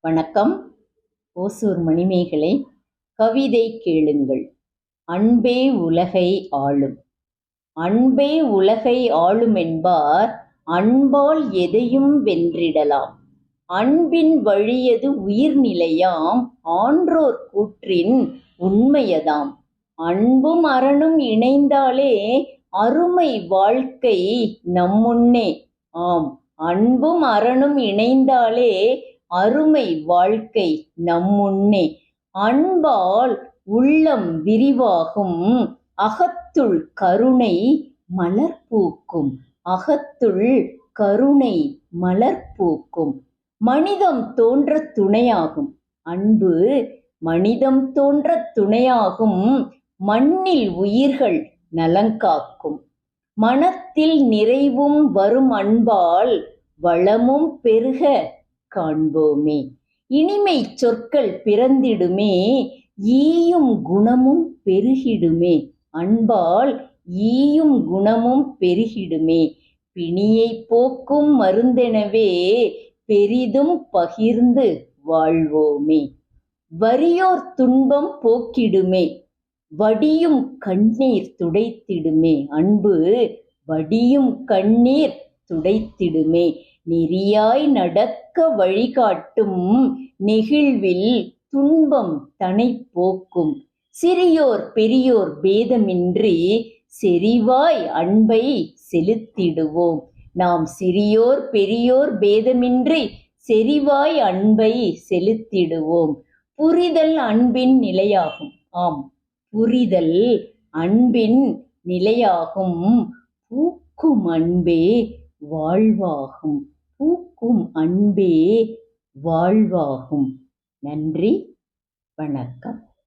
வணக்கம். ஓசூர் மணிமேகலை கவிதை கேளுங்கள். அன்பே உலகை ஆளும். அன்பே உலகை ஆளும் என்பார் அன்பால் எதையும் வென்றிடலாம். அன்பின் வழியது உயிர்நிலையாம் ஆன்றோர் கூற்றின் உண்மையதாம். அன்பும் அறனும் இணைந்தாலே அருமை வாழ்க்கை நம்முன்னே. ஆம் அன்பும் அறனும் இணைந்தாலே அருமை வாழ்க்கை நம்முன்னே. அன்பால் உள்ளம் விரிவாகும் அகத்துள் கருணை மலர் பூக்கும் அகத்துள் கருணை மலர் பூக்கும். மனிதம் தோன்ற துணையாகும். அன்பு மனிதம் தோன்ற துணையாகும். மண்ணில் உயிர்கள் நலங்காக்கும். மனத்தில் நிறைவும் வரும் அன்பால் வளமும் பெருக காண்போமே. இனிமை சொற்கள் பிறந்திடுமே ஈயும் குணமும் பெருகிடுமே. அன்பால் ஈயும் குணமும் பெருகிடுமே. பிணியை போக்கும் மருந்தெனவே பெரிதும் பகிர்ந்து வாழ்வோமே. வறியோர் துன்பம் போக்கிடுமே. வடியும் கண்ணீர் துடைத்திடுமே. அன்பு வடியும் கண்ணீர் துடைத்திடுமே. நெறியாய் நடக்க வழிகாட்டும் நெகிழ்வில் துன்பம் தனை போக்கும். சிறியோர் பெரியோர் பேதமின்றி செறிவாய் அன்பை செலுத்திடுவோம். நாம் சிறியோர் பெரியோர் பேதமின்றி செறிவாய் அன்பை செலுத்திடுவோம். புரிதல் அன்பின் நிலையாகும். ஆம் புரிதல் அன்பின் நிலையாகும். பூக்கும் அன்பே வாழ்வாகும். பூக்கும் அன்பே வாழ்வாகும். நன்றி வணக்கம்.